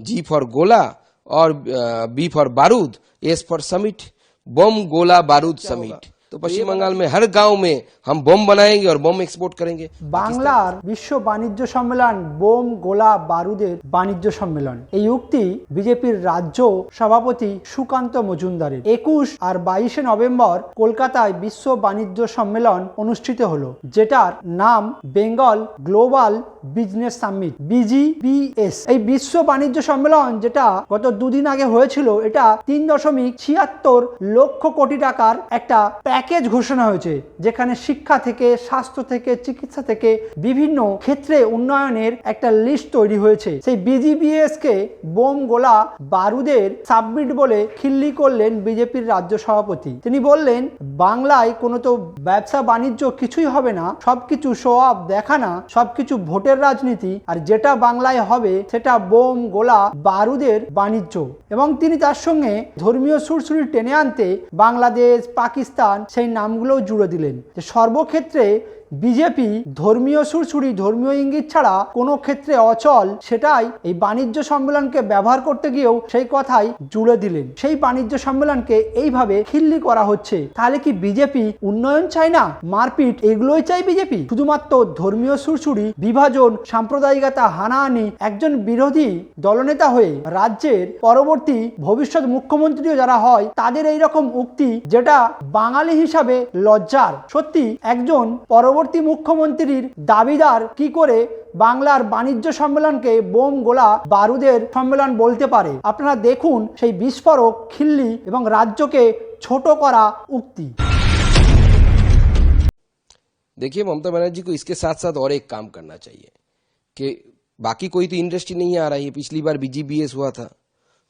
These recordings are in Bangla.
जी फॉर गोला और बी फॉर बारूद एस फॉर समिट बम गोला बारूद समिट तो पश्चिम बंगाल में हर गांव में हम बम बनाएंगे और बम एक्सपोर्ट करेंगे বাংলার বিশ্ব বাণিজ্য সম্মেলন বোম গোলা বারুদের বাণিজ্য সম্মেলন এই উক্তি বিজেপির রাজ্য সভাপতি সুকান্ত মজুমদারের একুশ আর বাইশে নভেম্বর কলকাতায় বিশ্ব বাণিজ্য সম্মেলন অনুষ্ঠিত হলো যেটার নাম Bengal global business summit, BGBS. এই বিশ্ব বাণিজ্য সম্মেলন যেটা গত দুদিন আগে হয়েছিল, এটা তিন দশমিক ছিয়াত্তর লক্ষ কোটি টাকার একটা প্যাকেজ ঘোষণা হয়েছে, যেখানে শিক্ষা থেকে, স্বাস্থ্য থেকে, চিকিৎসা থেকে বিভিন্ন ক্ষেত্রে উন্নয়নের একটা লিস্ট তৈরি হয়েছে। সেই বিজিবিএস কে বোম গোলা বারুদের সাবমিট বলে খিল্লি করলেন বিজেপির রাজ্য সভাপতি। তিনি বললেন, বাংলায় কোনো তো ব্যবসা বাণিজ্য কিছুই হবে না, সবকিছু শো অফ দেখানা সবকিছু ভোটের রাজনীতি আর যেটা বাংলায় হবে সেটা বোম, গোলা, বারুদের বাণিজ্য। এবং তিনি তার সঙ্গে ধর্মীয় সুরসুরি টেনে আনতে বাংলাদেশ, পাকিস্তান সেই নামগুলোও জুড়ে দিলেন। যে সর্বক্ষেত্রে বিজেপি ধর্মীয় সুরসুরি ধর্মীয় ইঙ্গিত ছাড়া কোনো ক্ষেত্রে অচল সেটাই এই বাণিজ্য সম্মেলনকে ব্যবহার করতে গিয়েও সেই কথাই জুড়ে দিলেন। সেই বাণিজ্য সম্মেলনকে এইভাবে খিল্লি করা হচ্ছে। তাহলে কি বিজেপি উন্নয়ন চায় না? মারপিট এগুলোই চাই বিজেপি? শুধুমাত্র ধর্মীয় সুরসুরি বিভাজন, সাম্প্রদায়িকতা হানাহানি, একজন বিরোধী দলনেতা হয়ে রাজ্যের পরবর্তী ভবিষ্যৎ মুখ্যমন্ত্রীও যারা হয়, তাদের এই রকম উক্তি যেটা বাঙালি হিসাবে লজ্জার। সত্যি একজন পরবর্তী মুখ্যমন্ত্রীর দাবিদার কি করে বাংলার বাণিজ্য সম্মেলনকে বোম গোলা বারুদের সম্মেলন বলতে পারে আপনারা দেখুন সেই বিস্ফোরক খিল্লি এবং রাজ্যকে ছোট করা উক্তি देखिए ममता बनर्जी को इसके साथ साथ और एक काम करना चाहिए कि बाकी कोई तो इंडस्ट्री नहीं आ रही है पिछली बार बीजीबीएस हुआ था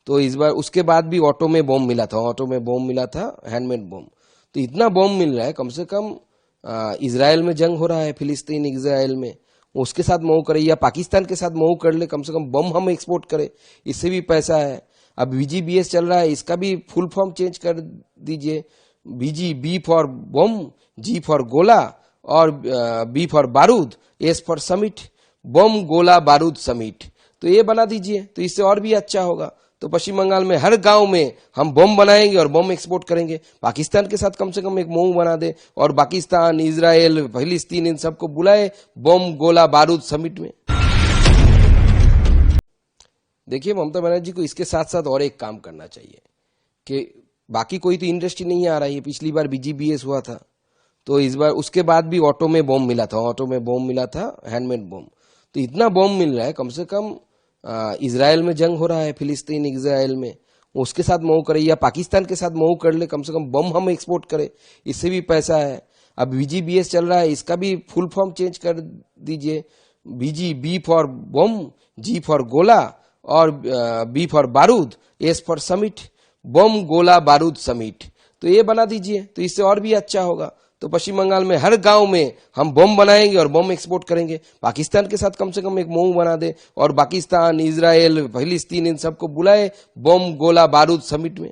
तो इस बार उसके बाद भी ऑटो में बॉम्ब मिला था ऑटो में बॉम्ब मिला था हैंडमेड बॉम्ब तो इतना बॉम्ब मिल रहा है कम से कम आ, इसराइल में जंग हो रहा है, फिलिस्तीन इसराइल में। उसके साथ मऊ करे या पाकिस्तान के साथ मऊ कर ले, कम से कम बम हम एक्सपोर्ट करें, इससे भी पैसा है। अब बीजीबीएस चल रहा है, इसका भी फुल फॉर्म चेंज कर दीजिए। बीजी बी फॉर बम जी फॉर गोला और बी फॉर बारूद एस फॉर समिट बम गोला, बारूद समिट तो ये बना दीजिए तो इससे और भी अच्छा होगा। तो पश्चिम बंगाल में हर गाँव में हम बम बनाएँगे और बम एक्सपोर्ट करेंगे। पाकिस्तान के साथ कम से कम एक मऊ बना दे और पाकिस्तान इसराइल फिलिस्तीन इन सबको बुलाए बम गोला बारूद समिट में। देखिए, ममता बनर्जी को इसके साथ साथ और एक काम करना चाहिए कि बाकी कोई तो इंडस्ट्री नहीं आ रही है पिछली बार बीजीबीएस हुआ था। तो इस बार उसके बाद भी ऑटो में बॉम्ब मिला था ऑटो में बॉम्ब मिला था हैंडमेड बॉम्ब तो इतना बॉम्ब मिल रहा है, कम से कम इसराइल में जंग हो रहा है, फिलिस्तीन इसराइल में। उसके साथ मऊ करे या पाकिस्तान के साथ मऊ कर ले, कम से कम बम हम एक्सपोर्ट करें, इससे भी पैसा है। अब बीजीबीएस चल रहा है, इसका भी फुल फॉर्म चेंज कर दीजिए। बीजी बी फॉर बम जी फॉर गोला और बी फॉर बारूद एस फॉर समिट बम गोला, बारूद समिट तो ये बना दीजिए तो इससे और भी अच्छा होगा। तो पश्चिम बंगाल में हर गाँव में हम बम बनाएँगे और बम एक्सपोर्ट करेंगे। पाकिस्तान के साथ कम से कम एक मोह बना दे और पाकिस्तान इसराइल फिलिस्तीन इन सबको बुलाए बम गोला बारूद समिट में।